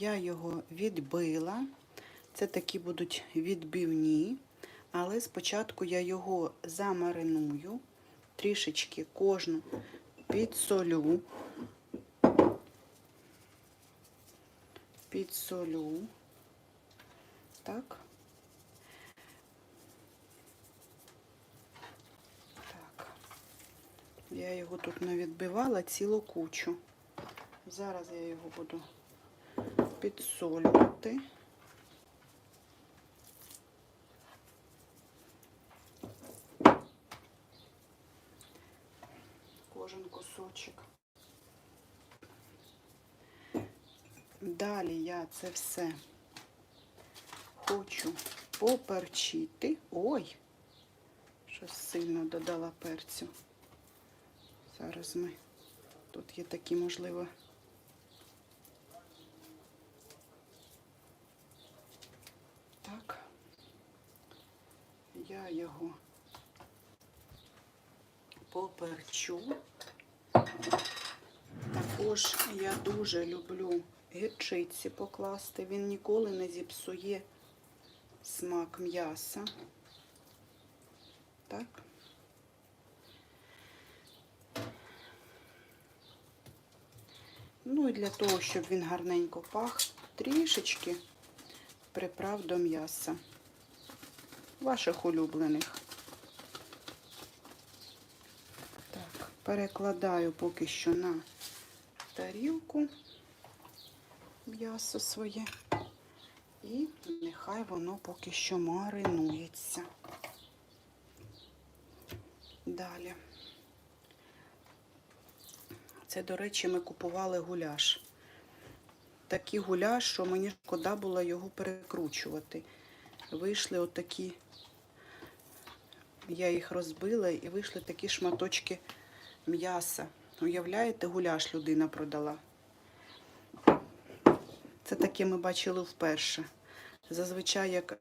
Я його відбила. Це такі будуть відбивні. Але спочатку я його замариную, трішечки кожну підсолю. Підсолю. Так. Так. Я його тут навідбивала цілу кучу. Зараз я його буду підсолювати. Кожен кусочок. Далі я це все хочу поперчити. Ой, щось сильно додала перцю. Зараз ми. Тут є такі, можливо. Так. Я його поперчу. Також я дуже люблю гірчиці покласти. Він ніколи не зіпсує смак м'яса. Так. Ну і для того, щоб він гарненько пах, трішечки приправ до м'яса. Ваших улюблених. Перекладаю поки що на тарілку м'ясо своє. І нехай воно поки що маринується. Далі. Це, до речі, ми купували гуляш. Такий гуляш, що мені шкода було його перекручувати. Вийшли отакі, я їх розбила і вийшли такі шматочки м'яса. Уявляєте, гуляш людина продала. Це таке ми бачили вперше. Зазвичай, як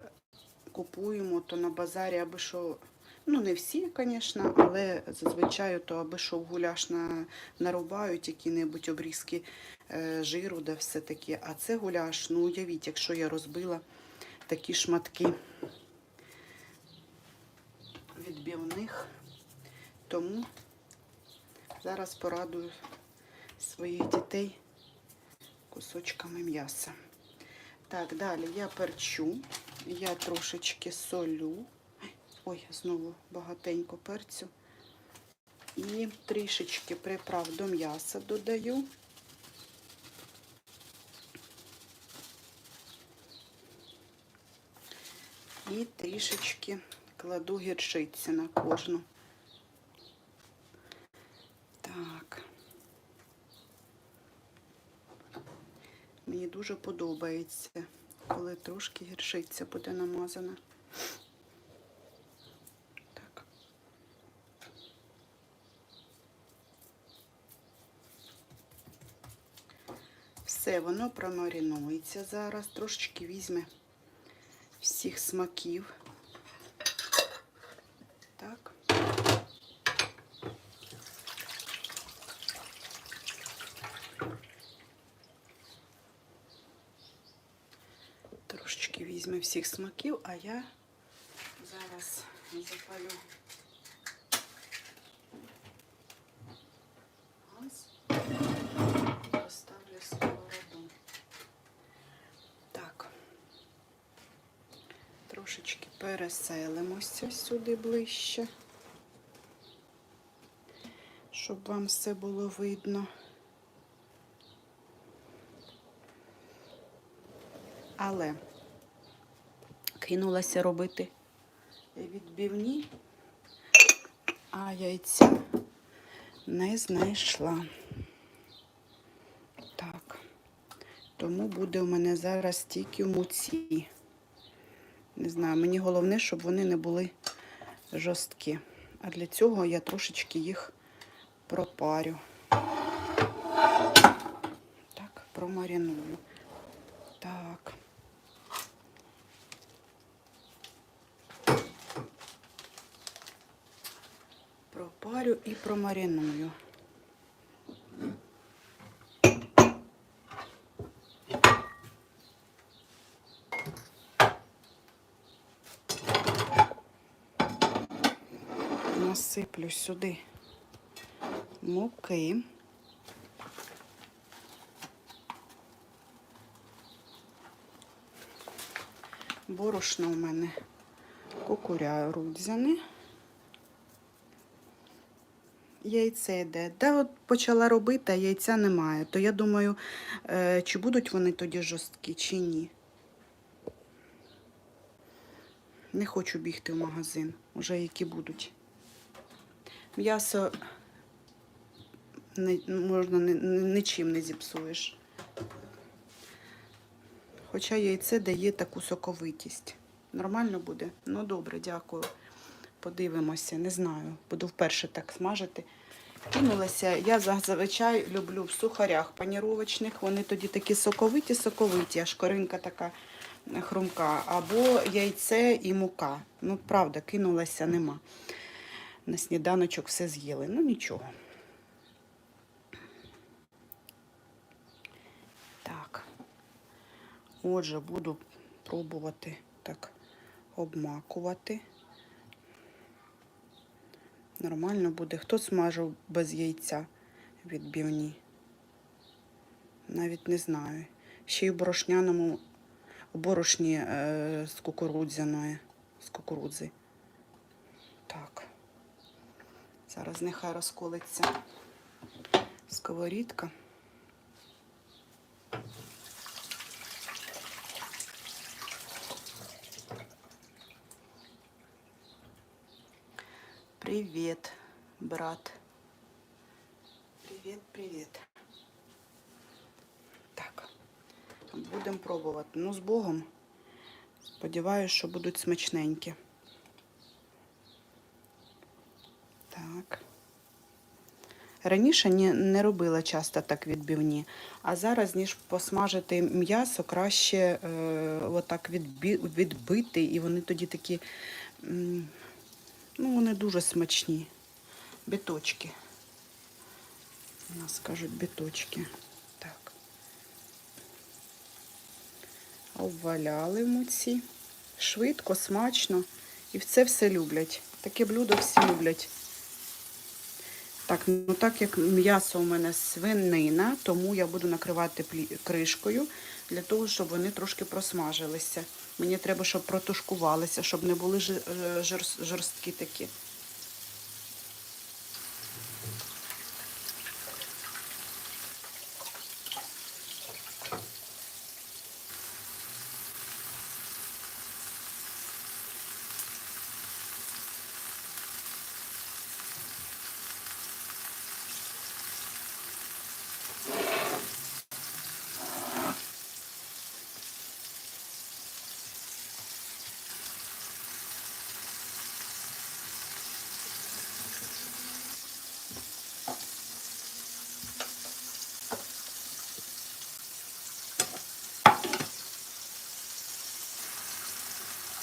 купуємо, то на базарі аби що, ну не всі, звісно, але зазвичай то аби що гуляш на, нарубають які-небудь обрізки е, жиру, да все таке. А це гуляш, ну уявіть, якщо я розбила такі шматки відбивних, тому зараз порадую своїх дітей кусочками м'яса. Так, далі я перчу, я трошечки солю. Ой, знову багатенько перцю. І трішечки приправ до м'яса додаю. І трішечки кладу гірчиці на кожну. Так. Мені дуже подобається, коли трошки гіршиця буде намазана. Все, воно промаринується зараз, трошечки візьме всіх смаків. Так. Трошечки візьме всіх смаків, а я зараз запалю газ, поставлю сковороду. Так, трошечки переселимося сюди ближче, щоб вам все було видно. Але кинулася робити відбивні, а яйця не знайшла. Так, тому буде у мене зараз тільки муці. Не знаю, мені головне, щоб вони не були жорсткі. А для цього я трошечки їх пропарю. Так, промариную. Так. парю і промариную. Насиплю сюди муки. Борошно у мене кукуря рудзяне. Яйце йде. Да, от почала робити, а яйця немає. То я думаю, е, чи будуть вони тоді жорсткі, чи ні. Не хочу бігти в магазин, уже які будуть. М'ясо не, можна не- нічим не зіпсуєш. Хоча яйце дає таку соковитість. Нормально буде? Ну добре, дякую. Подивимося, не знаю. Буду вперше так смажити. Кинулася. Я зазвичай люблю в сухарях паніровочних. Вони тоді такі соковиті, соковиті, аж коринка така хрумка. Або яйце і мука. Ну, правда, кинулася, нема. На сніданочок все з'їли. Ну нічого. Так. Отже, буду пробувати так обмакувати. Нормально буде. Хто смажив без яйця відбивні? Навіть не знаю. Ще й в борошняному борошні е, з кукурудзяної, з кукурудзи. Так. Зараз нехай розколиться сковорідка. Привет, брат. Привет, привет. Так, будемо пробувати. Ну, з Богом. Сподіваюсь, що будуть смачненькі. Так. Раніше не робила часто так відбивні, а зараз, ніж посмажити м'ясо, краще е, отак відбити, і вони тоді такі, ну, вони дуже смачні. Біточки. У нас кажуть біточки. Так. Обваляли муці. Швидко, смачно. І це все люблять. Таке блюдо всі люблять. Так, ну так як м'ясо у мене свинина, тому я буду накривати кришкою для того, щоб вони трошки просмажилися. Мені треба, щоб протушкувалися, щоб не були е, жорсткі такі.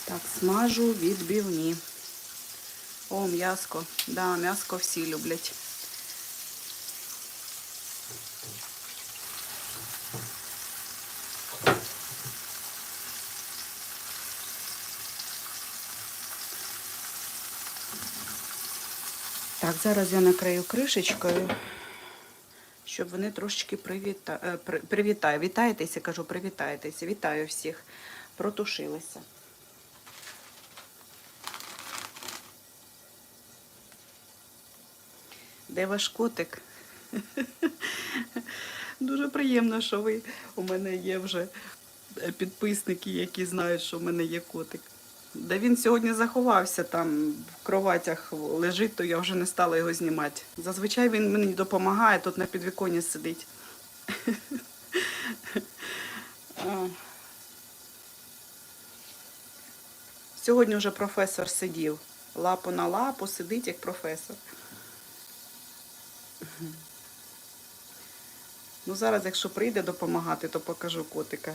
Так, смажу відбивні. О, м'яско. Да, м'яско всі люблять. Так, зараз я накрию кришечкою, щоб вони трошечки привіта... е, привітаю. Вітаєтеся, кажу, привітаєтеся. Вітаю всіх. Протушилися. Де ваш котик? Дуже приємно, що ви у мене є вже підписники, які знають, що в мене є котик. Да він сьогодні заховався там в кроватях лежить, то я вже не стала його знімати. Зазвичай він мені допомагає, тут на підвіконні сидить. Сьогодні вже професор сидів. Лапу на лапу сидить як професор. Ну, зараз, якщо прийде допомагати, то покажу котика.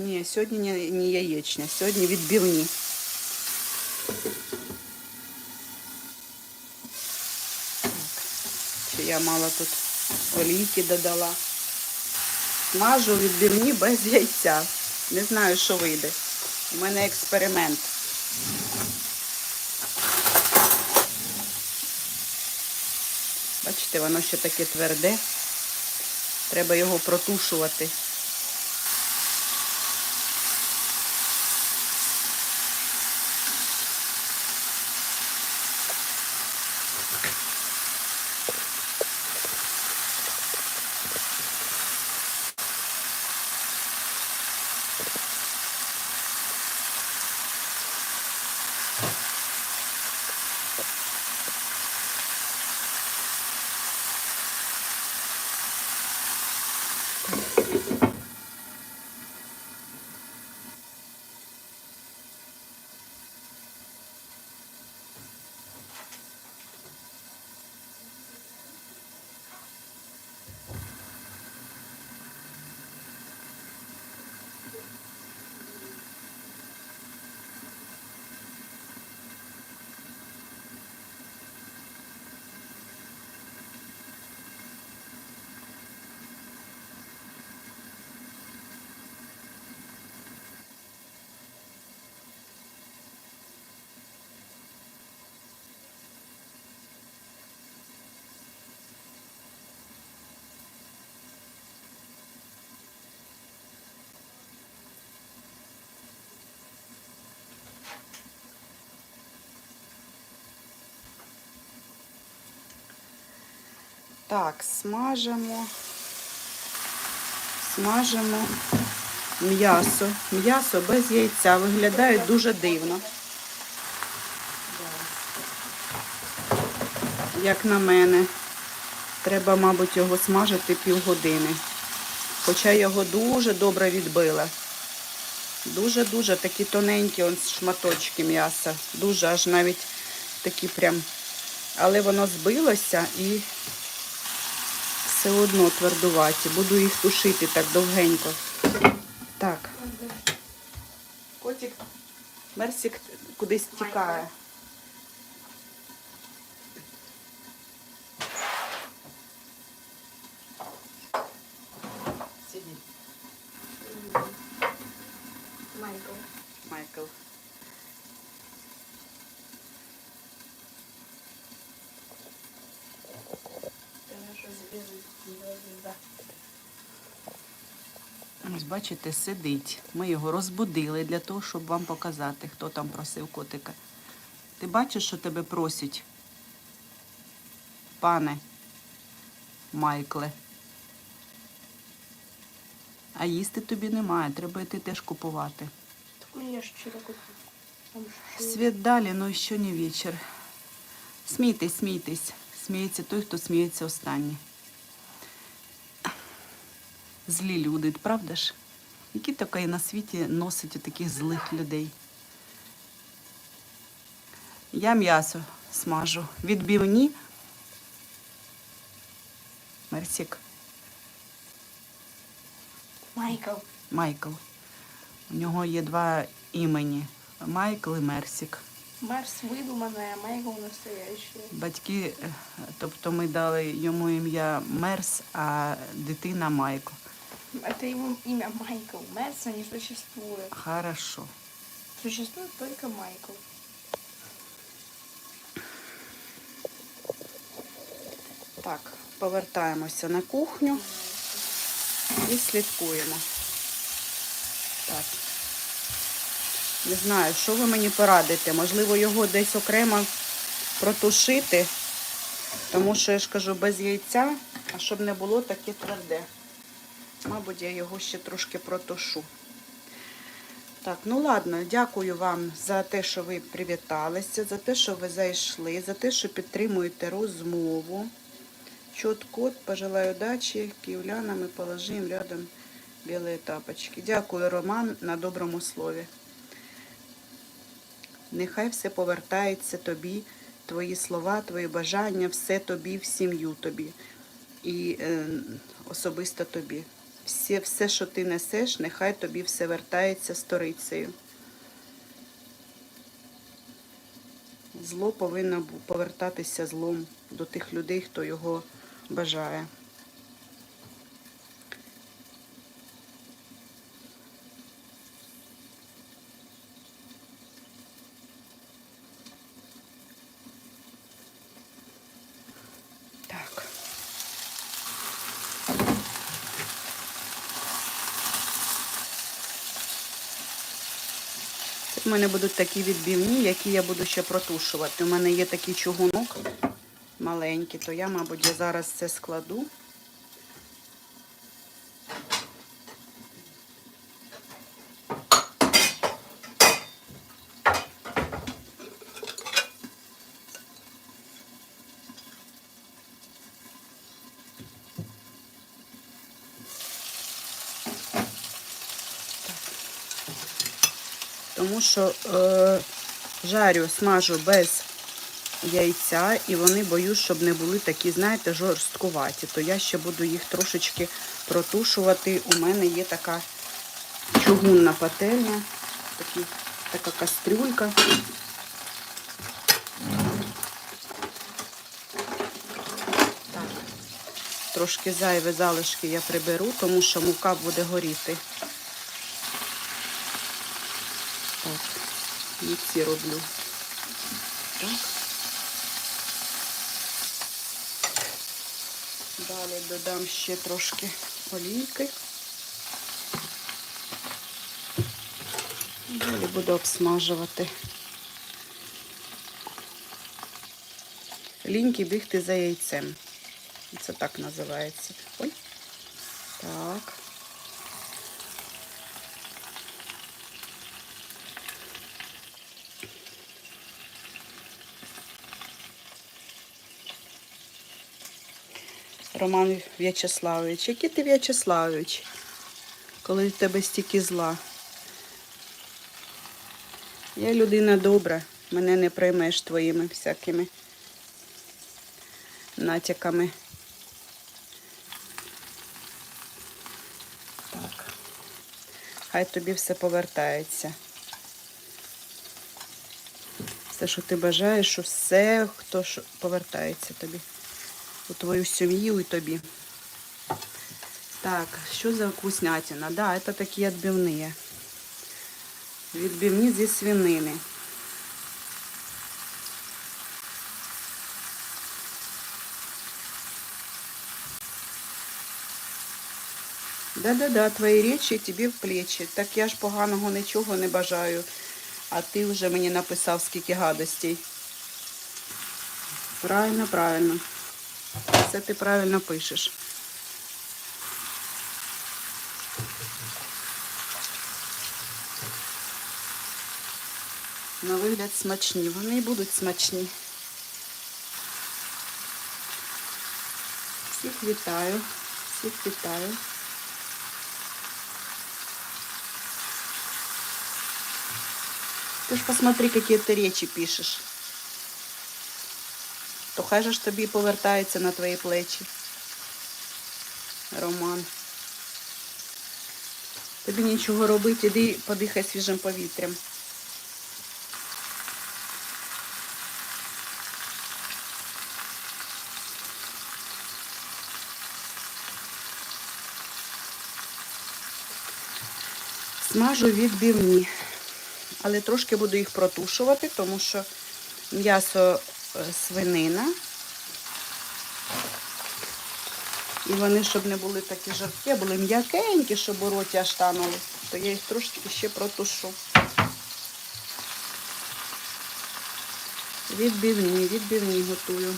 Ні, сьогодні не, яєчня, сьогодні відбивні. Я мало тут олійки додала. Мажу відбивні без яйця. Не знаю, що вийде. У мене експеримент. Бачите, воно ще таке тверде. Треба його протушувати. Так, смажимо. Смажимо м'ясо. М'ясо без яйця виглядає дуже дивно. Як на мене, треба, мабуть, його смажити півгодини. Хоча його дуже добре відбила. Дуже-дуже такі тоненькі он, шматочки м'яса. Дуже аж навіть такі прям. Але воно збилося і все одно твердуваті. Буду їх тушити так довгенько. Так. Котик, Мерсік кудись тікає. Сиди, Майкл. Майкл. Це наша звізда. Ось бачите, сидить. Ми його розбудили для того, щоб вам показати, хто там просив котика. Ти бачиш, що тебе просять? Пане Майкле. А їсти тобі немає, треба йти теж купувати. Так меня ж что? Світ далі, ну ще не вечір. Смійтесь, смійтесь. Сміється той, хто сміється останній. Злі люди, правда ж? Які таке на світі носить таких злих людей? Я м'ясо смажу. Відбивні. Мерсік, Майкл. Майкл. У нього є два імені. Майкл і Мерсік. Марс выдуманная, а Майкл настоящий. Батьки, е, тобто ми дали йому ім'я Мерс, а дитина Майкл. Это его имя Майкл. Мерса не существует. Хорошо. Существует только Майкл. Так, повертаємося на кухню і слідкуємо. Так. Не знаю, що ви мені порадите. Можливо, його десь окремо протушити, тому що я ж кажу без яйця, а щоб не було таке тверде. Мабуть, я його ще трошки протушу. Так, ну ладно, дякую вам за те, що ви привіталися, за те, що ви зайшли, за те, що підтримуєте розмову. Чот-кот, пожелаю удачи, киевлянам и положим рядом белые тапочки. Дякую, Роман, на доброму слові. Нехай все повертається тобі, твої слова, твої бажання, все тобі, в сім'ю тобі і е, особисто тобі. Все, все, що ти несеш, нехай тобі все вертається сторицею. Зло повинно повертатися злом до тих людей, хто його бажає. В мене будуть такі відбивні, які я буду ще протушувати. У мене є такий чугунок маленький, то я, мабуть, я зараз це складу. Тому що е, жарю, смажу без яйця, і вони боюсь, щоб не були такі, знаєте, жорсткуваті. То я ще буду їх трошечки протушувати. У мене є така чугунна пательня, такі, така кастрюлька. Трошки зайві залишки я приберу, тому що мука буде горіти. І ці роблю. Так. Далі додам ще трошки олійки. Далі буду обсмажувати. Ліньки бігти за яйцем. Це так називається. Ой. Так. Роман В'ячеславович. Який ти В'ячеславович? Коли в тебе стільки зла. Я людина добра, мене не приймеш твоїми всякими натяками. Так. Хай тобі все повертається. Все, що ти бажаєш, все, хто повертається тобі у твою сім'ю і тобі. Так, що за вкуснятина? Да, это такі відбивні. Відбивні зі свинини. Да-да-да, твої речі тобі в плечі. Так я ж поганого нічого не бажаю. А ти вже мені написав, скільки гадостей. Правильно, правильно. Це ти правильно пишеш. На вигляд смачні. Вони і будуть смачні. Всіх вітаю. Всіх вітаю. Ты ж посмотри, какие ты речі пишеш. То хай же ж тобі повертається на твої плечі. Роман. Тобі нічого робити, іди подихай свіжим повітрям. Смажу відбивні, але трошки буду їх протушувати, тому що м'ясо свинина. І вони, щоб не були такі жаркі, були м'якенькі, щоб у роті аж танули, то я їх трошки ще протушу. Відбивні, відбивні готую.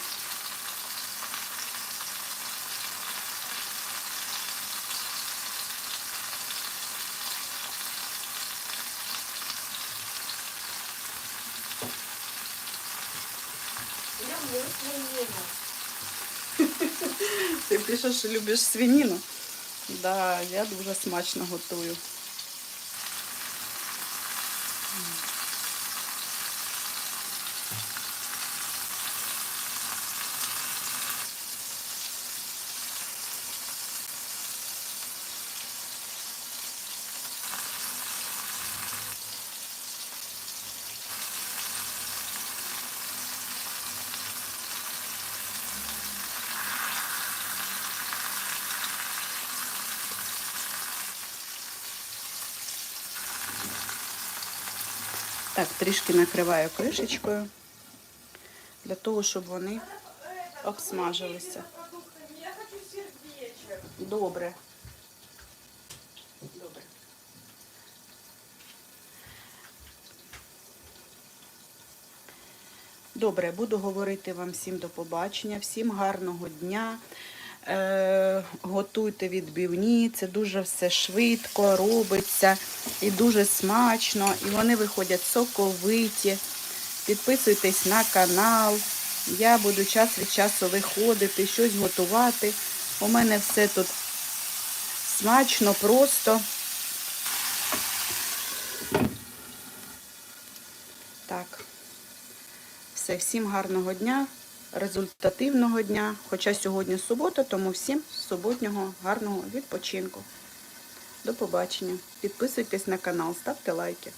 Люблю свинину. Що любиш свинину? Да, я дуже смачно готую. Так, трішки накриваю кришечкою для того, щоб вони обсмажилися. Добре. Добре. Добре, буду говорити вам всім до побачення, всім гарного дня. Готуйте відбивні, це дуже все швидко робиться і дуже смачно. І вони виходять соковиті. Підписуйтесь на канал. Я буду час від часу виходити, щось готувати. У мене все тут смачно, просто. Так. Все, всім гарного дня, результативного дня. Хоча сьогодні субота, тому всім суботнього гарного відпочинку. До побачення. Підписуйтесь на канал, ставте лайки.